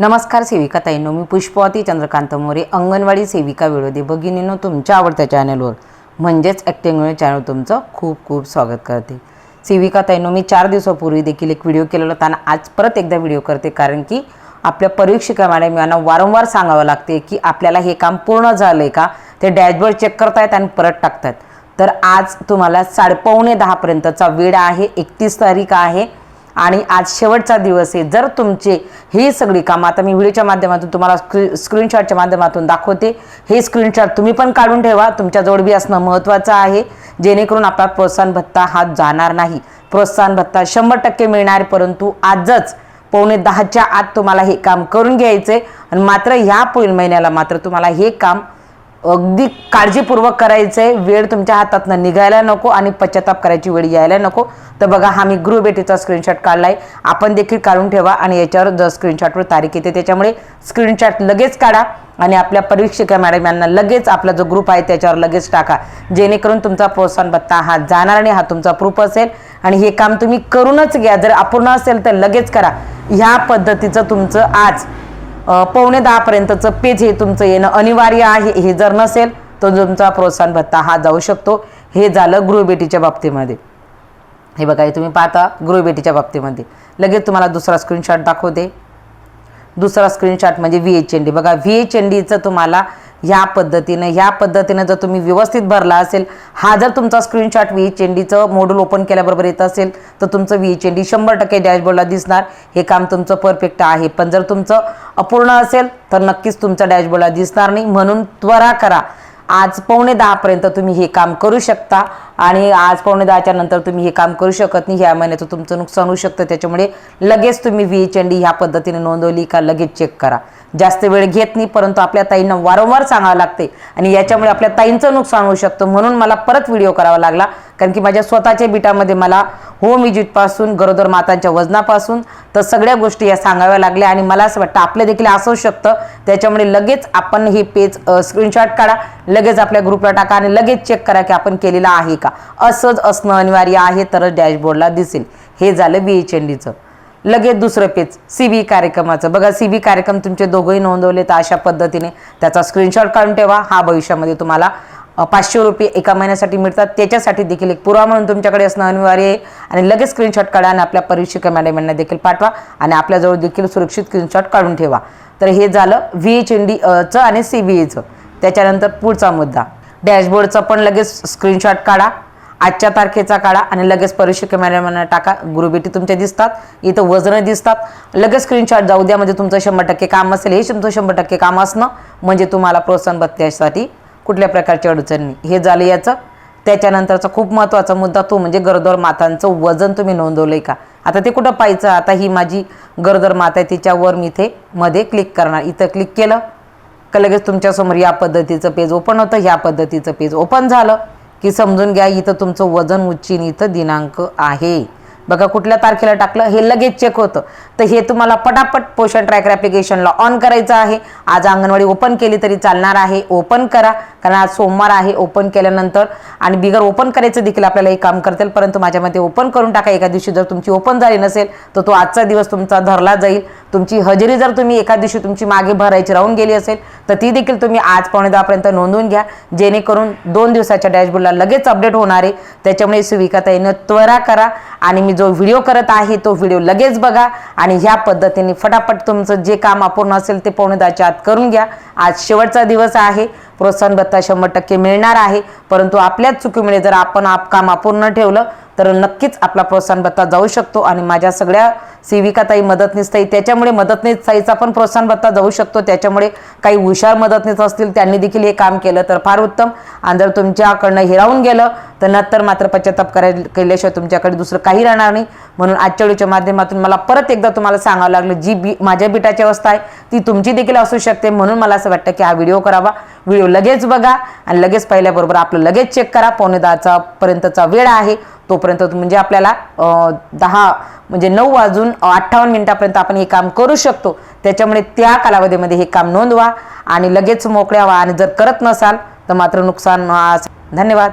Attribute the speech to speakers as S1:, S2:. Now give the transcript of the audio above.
S1: नमस्कार सेविका ताईंनो मी पुष्पवती चंद्रकांत मोरे अंगणवाडी सेविका विरोधी भगिनीनो तुमच्या आवडत्या चॅनलवर. म्हणजेच ॲक्टिंग चॅनल तुमचं खूप खूप स्वागत करते. सेविका ताईंनो मी चार दिवसापूर्वी देखील एक व्हिडिओ केलेला होता आणि आज परत एकदा व्हिडिओ करते कारण की आपल्या परीक्षिका मॅडम यांना वारंवार सांगावं लागते की आपल्याला हे काम पूर्ण झालं आहे का? ते डॅशबोर्ड चेक करतायत आणि परत टाकतात. तर आज तुम्हाला साडेपावणे दहापर्यंतचा वेळ आहे एकतीस तारीख आहे. आणि आज शेवटचा दिवस आहे. जर तुमचे ही सगळी कामं आता मी व्हिडिओच्या माध्यमातून तुम्हाला स्क्री स्क्रीनशॉटच्या माध्यमातून दाखवते. हे स्क्रीनशॉट तुम्ही पण काढून ठेवा. तुमच्याजवळ बी असणं महत्त्वाचं आहे. जेणेकरून आपला प्रोत्साहन भत्ता हा जाणार नाही. प्रोत्साहन भत्ता शंभर टक्के मिळणार परंतु आजच पावणे दहाच्या आत तुम्हाला हे काम करून घ्यायचं आहे आणि मात्र ह्या पुढील महिन्याला मात्र तुम्हाला हे काम अगदी काळजीपूर्वक करायचंय. वेळ तुमच्या हातातनं निघायला नको आणि पश्चाताप करायची वेळ यायला नको. तर बघा हा मी गृह भेटीचा स्क्रीनशॉट काढलाय. आपण देखील काढून ठेवा आणि याच्यावर जर स्क्रीनशॉटवर तारीख येते. त्याच्यामुळे स्क्रीनशॉट लगेच काढा आणि आपल्या परीक्षिका मॅडम यांना लगेच आपला जो ग्रुप आहे त्याच्यावर लगेच टाका. जेणेकरून तुमचा प्रोत्साहन भत्ता हा जाणार आणि हा तुमचा प्रूफ असेल. आणि हे काम तुम्ही करूनच घ्या. जर अपूर्ण असेल तर लगेच करा. ह्या पद्धतीचं तुमचं आज पावणे दहापर्यंतचं पेज हे तुमचं येणं अनिवार्य आहे. हे जर नसेल तर तुमचा प्रोत्साहन भत्ता हा जाऊ शकतो. हे झालं गृहभेटीच्या बाबतीमध्ये. हे बघा हे तुम्ही पाहता गृहभेटीच्या बाबतीमध्ये. लगेच तुम्हाला दुसरा स्क्रीनशॉट दाखवते. दुसरा स्क्रीनशॉट म्हणजे व्ही एच एन डी बघा व्ही एच एन डीचं तुम्हाला ह्या पद्धतीनं ह्या पद्धतीनं जर तुम्ही व्यवस्थित भरला असेल हा जर तुमचा स्क्रीनशॉट व्ही एच एन डीचं मॉड्यूल ओपन केल्याबरोबर येत असेल तर तुमचं व्ही एच एन डी शंभर टक्के डॅशबोर्डला दिसणार. हे काम तुमचं परफेक्ट आहे. पण जर तुमचं अपूर्ण असेल तर नक्कीच तुमचं डॅशबोर्डला दिसणार नाही. म्हणून त्वरा करा. आज पावणे दहापर्यंत तुम्ही हे काम करू शकता. आणि आज पावणे दहाच्या नंतर तुम्ही हे काम करू शकत नाही. ह्या महिन्याचं तुमचं नुकसान होऊ शकतं. त्याच्यामुळे लगेच तुम्ही व्ही एच एन डी ह्या पद्धतीने नोंदवली का लगेच चेक करा. जास्त वेळ घेत नाही परंतु आपल्या ताईंना वारंवार सांगावं लागते. आणि याच्यामुळे आपल्या ताईंचं नुकसान होऊ शकतं. म्हणून मला परत व्हिडिओ करावा लागला. कारण की माझ्या स्वतःच्या बिटामध्ये मला होम इजिटपासून गरोदर मातांच्या वजनापासून तर सगळ्या गोष्टी या सांगाव्या लागल्या. आणि मला असं वाटतं आपलं देखील असू शकतं. त्याच्यामुळे लगेच आपण हे पेज स्क्रीनशॉट काढा. लगेच आपल्या ग्रुपला टाका आणि लगेच चेक करा की आपण केलेला आहे का. असंच असणं अनिवार्य आहे तरच डॅशबोर्डला दिसेल. हे झालं बी एच एन डीचं लगेच दुसरं पेज सी बी कार्यक्रमाचं. बघा सी बी कार्यक्रम तुमचे दोघंही नोंदवले तर अशा पद्धतीने. त्याचा स्क्रीनशॉट काढून ठेवा. हा भविष्यामध्ये तुम्हाला पाचशे रुपये एका महिन्यासाठी मिळतात. त्याच्यासाठी देखील एक पुरावा म्हणून तुमच्याकडे असणं अनिवार्य आहे. आणि लगेच स्क्रीनशॉट काढा आणि आपल्या परीक्षिका मॅडमांना देखील पाठवा. आणि आपल्याजवळ देखील सुरक्षित स्क्रीनशॉट काढून ठेवा. तर हे झालं व्ही एच एन डीचं आणि सी बी एचं त्याच्यानंतर पुढचा मुद्दा. डॅशबोर्डचा पण लगेच स्क्रीनशॉट काढा आजच्या तारखेचा काढा आणि लगेच परीक्षा मॅडमांना टाका. गुरुबेटी तुमच्या दिसतात इथं वजनं दिसतात. लगेच स्क्रीनशॉट जाऊ द्या म्हणजे तुमचं शंभर टक्के काम असेल हे तुमचं शंभर टक्के काम असणं म्हणजे तुम्हाला प्रोत्साहन भत्त्यासाठी कुठल्या प्रकारची अडचण नाही. हे झालं याचं. त्याच्यानंतरचा खूप महत्त्वाचा मुद्दा तो म्हणजे गरोदर मातांचं वजन तुम्ही नोंदवलंय का? आता ते कुठं पाहायचं? आता ही माझी गरोदर माता आहे तिच्यावर मी इथे मध्ये क्लिक करणार. इथं क्लिक केलं का लगेच तुमच्यासमोर या पद्धतीचं पेज ओपन होतं ह्या पद्धतीचं पेज ओपन झालं? की समजून घ्या इथं तुमचं वजन उच्चीन इथं दिनांक आहे. बघा कुठल्या तारखेला टाकलं हे लगेच चेक होतं. तर हे तुम्हाला पटापट पोषण ट्रॅकर ॲप्लिकेशनला ऑन करायचं आहे. आज अंगणवाडी ओपन केली तरी चालणार आहे. ओपन करा कारण आज सोमवार आहे ओपन केल्यानंतर. आणि बिगर ओपन करायचं देखील आपल्याला हे काम करतील परंतु माझ्या मते ओपन करून टाका. एका दिवशी जर तुमची ओपन झाली नसेल तर तो आजचा दिवस तुमचा धरला जाईल. तुमची हजेरी जर तुम्ही एका दिवशी तुमची मागे भरायची राहून गेली असेल तर ती देखील तुम्ही आज पावणे दहापर्यंत नोंदवून घ्या. जेणेकरून दोन दिवसाच्या डॅशबोर्डला लगेच अपडेट होणार आहे. त्याच्यामुळे सुविकाताईनं त्वरा करा आणि मी जो व्हिडिओ करत आहे तो व्हिडिओ लगेच बघा आणि ह्या पद्धतीने फटाफट तुमचं जे काम अपूर्ण असेल ते पावणे दहाच्या आत करून घ्या. आज शेवटचा दिवस आहे. प्रोत्साहन भत्ता शंभर टक्के मिळणार आहे. परंतु आपल्याच चुकीमुळे जर आपण आप काम अपूर्ण ठेवलं तर नक्कीच आपला प्रोत्साहन भत्ता जाऊ शकतो आणि माझ्या सगळ्या सेविकाताई मदतनीस त्याच्यामुळे मदतनीस ताईचा पण प्रोत्साहन भत्ता जाऊ शकतो. त्याच्यामुळे काही हुशार मदतनीस असतील त्यांनी देखील हे काम केलं तर फार उत्तम. आणि जर तुमच्याकडनं हिरावून गेलं तर नंतर मात्र पश्चाताप करायला केल्याशिवाय तुमच्याकडे दुसरं काही राहणार नाही. म्हणून आजच्या व्हिडिओच्या माध्यमातून मला परत एकदा तुम्हाला सांगावं लागलं जी बी माझ्या बिटाची अवस्था आहे ती तुमची देखील असू शकते. म्हणून मला असं वाटतं की हा व्हिडिओ करावा. व्हिडिओ लगेच बघा आणि लगेच पाहिल्याबरोबर आपलं लगेच चेक करा. पावणे दहाचा पर्यंतचा वेळ आहे. तोपर्यंत म्हणजे आपल्याला दहा म्हणजे नऊ वाजून अठ्ठावन्न मिनिटापर्यंत आपण हे काम करू शकतो. त्याच्यामुळे त्या कालावधीमध्ये हे काम नोंदवा आणि लगेच मोकळ्या व्हा आणि जर करत नसाल तर मात्र नुकसान धन्यवाद.